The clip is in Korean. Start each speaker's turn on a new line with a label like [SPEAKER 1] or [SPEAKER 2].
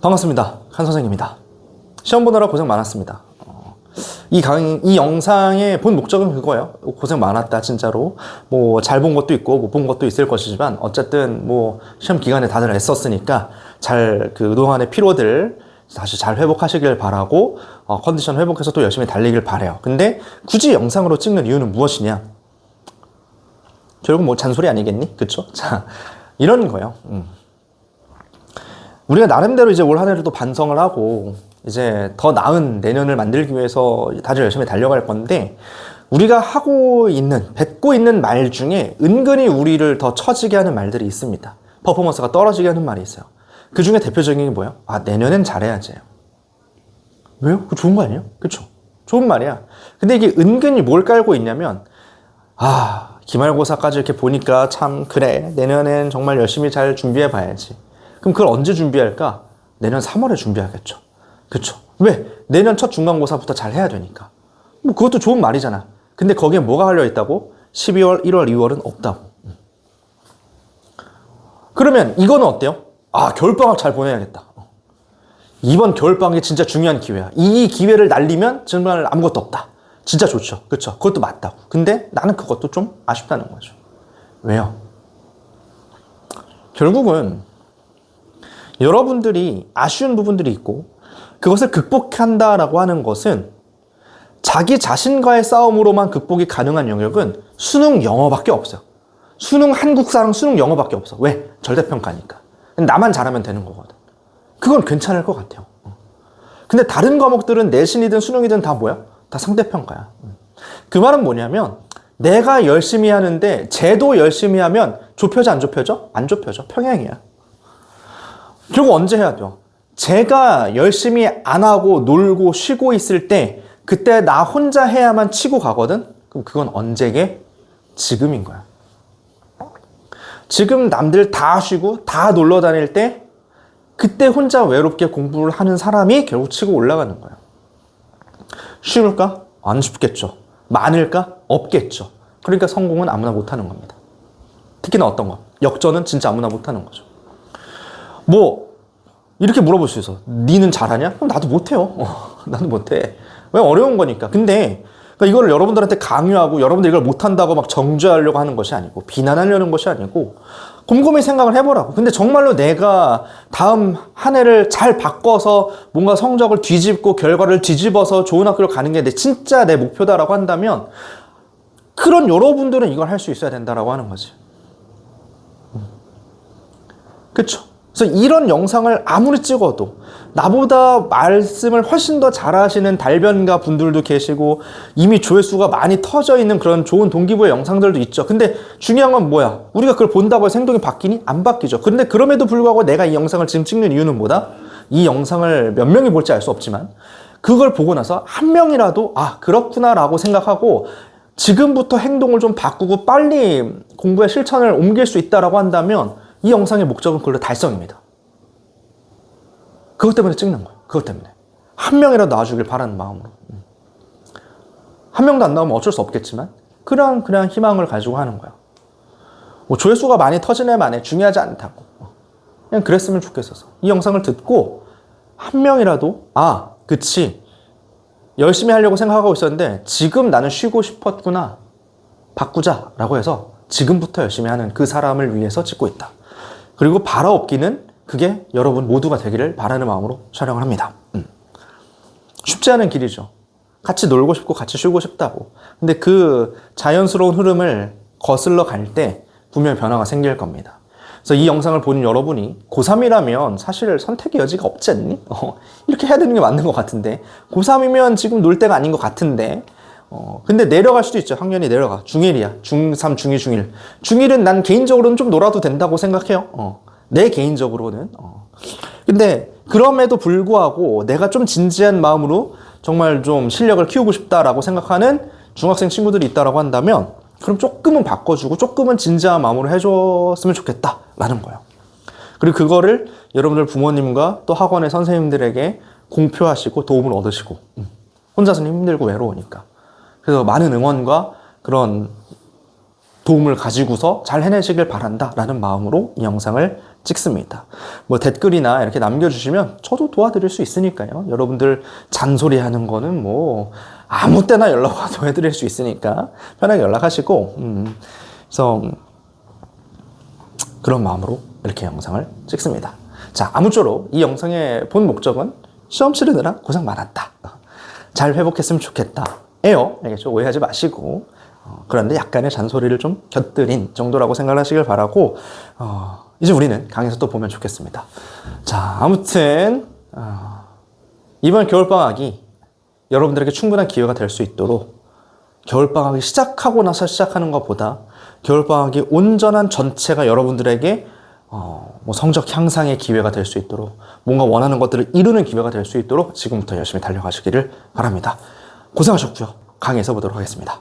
[SPEAKER 1] 반갑습니다. 한 선생입니다. 시험 보느라 고생 많았습니다. 어, 이 강의, 이 영상의 본 목적은 그거예요. 고생 많았다, 진짜로. 뭐, 잘 본 것도 있고, 못 본 것도 있을 것이지만, 어쨌든, 뭐, 시험 기간에 다들 애썼으니까, 잘, 그, 그동안의 피로들, 다시 잘 회복하시길 바라고, 어, 컨디션 회복해서 또 열심히 달리길 바래요. 근데, 굳이 영상으로 찍는 이유는 무엇이냐? 결국 뭐, 잔소리 아니겠니? 그쵸? 자, 이런 거예요. 음. 우리가 나름대로 이제 올 한 해를 또 반성을 하고 이제 더 나은 내년을 만들기 위해서 다들 열심히 달려갈 건데 우리가 하고 있는 뱉고 있는 말 중에 은근히 우리를 더 처지게 하는 말들이 있습니다. 퍼포먼스가 떨어지게 하는 말이 있어요. 그 중에 대표적인 게 뭐예요? 아 내년엔 잘해야지. 왜요? 그 좋은 거 아니에요? 그쵸? 좋은 말이야. 근데 이게 은근히 뭘 깔고 있냐면 아 기말고사까지 이렇게 보니까 참 그래 내년엔 정말 열심히 잘 준비해 봐야지. 그럼 그걸 언제 준비할까? 내년 3월에 준비하겠죠. 그쵸? 왜? 내년 첫 중간고사부터 잘 해야 되니까. 뭐 그것도 좋은 말이잖아. 근데 거기에 뭐가 걸려 있다고? 12월, 1월, 2월은 없다고. 그러면 이거는 어때요? 아, 겨울방학 잘 보내야겠다. 이번 겨울방학이 진짜 중요한 기회야. 이 기회를 날리면 정말 아무것도 없다. 진짜 좋죠. 그쵸? 그것도 맞다고. 근데 나는 그것도 좀 아쉽다는 거죠. 왜요? 결국은 여러분들이 아쉬운 부분들이 있고 그것을 극복한다라고 하는 것은 자기 자신과의 싸움으로만 극복이 가능한 영역은 수능 영어밖에 없어요. 수능 한국사랑 수능 영어밖에 없어. 왜? 절대평가니까. 나만 잘하면 되는 거거든. 그건 괜찮을 것 같아요. 근데 다른 과목들은 내신이든 수능이든 다 뭐야? 다 상대평가야. 그 말은 뭐냐면 내가 열심히 하는데 쟤도 열심히 하면 좁혀져 안 좁혀져? 안 좁혀져. 평행이야. 결국 언제 해야 돼요? 제가 열심히 안 하고 놀고 쉬고 있을 때 그때 나 혼자 해야만 치고 가거든? 그럼 그건 언제게? 지금인 거야. 지금 남들 다 쉬고 다 놀러 다닐 때 그때 혼자 외롭게 공부를 하는 사람이 결국 치고 올라가는 거야. 쉬울까? 안 쉽겠죠. 많을까? 없겠죠. 그러니까 성공은 아무나 못하는 겁니다. 특히나 어떤 거? 역전은 진짜 아무나 못하는 거죠. 뭐 이렇게 물어볼 수 있어. 니는 잘하냐? 그럼 나도 못해요. 어, 나도 못해. 왜 어려운 거니까. 근데 그러니까 이거를 여러분들한테 강요하고 여러분들 이걸 못한다고 막 정죄하려고 하는 것이 아니고 비난하려는 것이 아니고 곰곰이 생각을 해보라고. 근데 정말로 내가 다음 한 해를 잘 바꿔서 뭔가 성적을 뒤집고 결과를 뒤집어서 좋은 학교를 가는 게 내 진짜 내 목표다라고 한다면 그런 여러분들은 이걸 할 수 있어야 된다라고 하는 거지. 음. 그쵸? 그래서 이런 영상을 아무리 찍어도 나보다 말씀을 훨씬 더 잘하시는 달변가 분들도 계시고 이미 조회수가 많이 터져 있는 그런 좋은 동기부여 영상들도 있죠. 근데 중요한 건 뭐야? 우리가 그걸 본다고 해서 행동이 바뀌니? 안 바뀌죠. 근데 그럼에도 불구하고 내가 이 영상을 지금 찍는 이유는 뭐다? 이 영상을 몇 명이 볼지 알 수 없지만 그걸 보고 나서 한 명이라도 아 그렇구나라고 생각하고 지금부터 행동을 좀 바꾸고 빨리 공부의 실천을 옮길 수 있다라고 한다면 이 영상의 목적은 그걸로 달성입니다. 그것 때문에 찍는 거예요. 그것 때문에. 한 명이라도 나와주길 바라는 마음으로. 음. 한 명도 안 나오면 어쩔 수 없겠지만, 그냥, 그냥 희망을 가지고 하는 거야. 뭐 조회수가 많이 터지네, 만에 중요하지 않다고. 어. 그냥 그랬으면 좋겠어서. 이 영상을 듣고, 한 명이라도, 아, 그치. 열심히 하려고 생각하고 있었는데, 지금 나는 쉬고 싶었구나. 바꾸자. 라고 해서, 지금부터 열심히 하는 그 사람을 위해서 찍고 있다. 그리고 바라옵기는 그게 여러분 모두가 되기를 바라는 마음으로 촬영을 합니다. 음. 쉽지 않은 길이죠. 같이 놀고 싶고 같이 쉬고 싶다고. 근데 그 자연스러운 흐름을 거슬러 갈 때 분명 변화가 생길 겁니다. 그래서 이 영상을 보는 여러분이 고3이라면 사실 선택의 여지가 없지 않니? 어, 이렇게 해야 되는 게 맞는 것 같은데. 고3이면 지금 놀 때가 아닌 것 같은데. 어, 근데 내려갈 수도 있죠. 학년이 내려가. 중1이야. 중3, 중2, 중1. 중1은 난 개인적으로는 좀 놀아도 된다고 생각해요. 어, 내 개인적으로는. 어. 근데 그럼에도 불구하고 내가 좀 진지한 마음으로 정말 좀 실력을 키우고 싶다라고 생각하는 중학생 친구들이 있다라고 한다면 그럼 조금은 바꿔주고 조금은 진지한 마음으로 해줬으면 좋겠다라는 거예요. 그리고 그거를 여러분들 부모님과 또 학원의 선생님들에게 공표하시고 도움을 얻으시고 음. 혼자서는 힘들고 외로우니까 그래서 많은 응원과 그런 도움을 가지고서 잘 해내시길 바란다 라는 마음으로 이 영상을 찍습니다. 뭐 댓글이나 이렇게 남겨주시면 저도 도와드릴 수 있으니까요. 여러분들 잔소리 하는 거는 뭐 아무 때나 연락 와도 해드릴 수 있으니까 편하게 연락하시고 음, 그래서 그런 마음으로 이렇게 영상을 찍습니다. 자, 아무쪼록 이 영상의 본 목적은 시험 치르느라 고생 많았다. 잘 회복했으면 좋겠다. 에요. 알겠죠? 오해하지 마시고. 어, 그런데 약간의 잔소리를 좀 곁들인 정도라고 생각하시길 바라고, 어, 이제 우리는 강에서 또 보면 좋겠습니다. 자, 아무튼, 어, 이번 겨울방학이 여러분들에게 충분한 기회가 될 수 있도록 겨울방학이 시작하고 나서 시작하는 것보다 겨울방학이 온전한 전체가 여러분들에게 어, 뭐 성적 향상의 기회가 될 수 있도록 뭔가 원하는 것들을 이루는 기회가 될 수 있도록 지금부터 열심히 달려가시기를 바랍니다. 고생하셨고요. 강의에서 보도록 하겠습니다.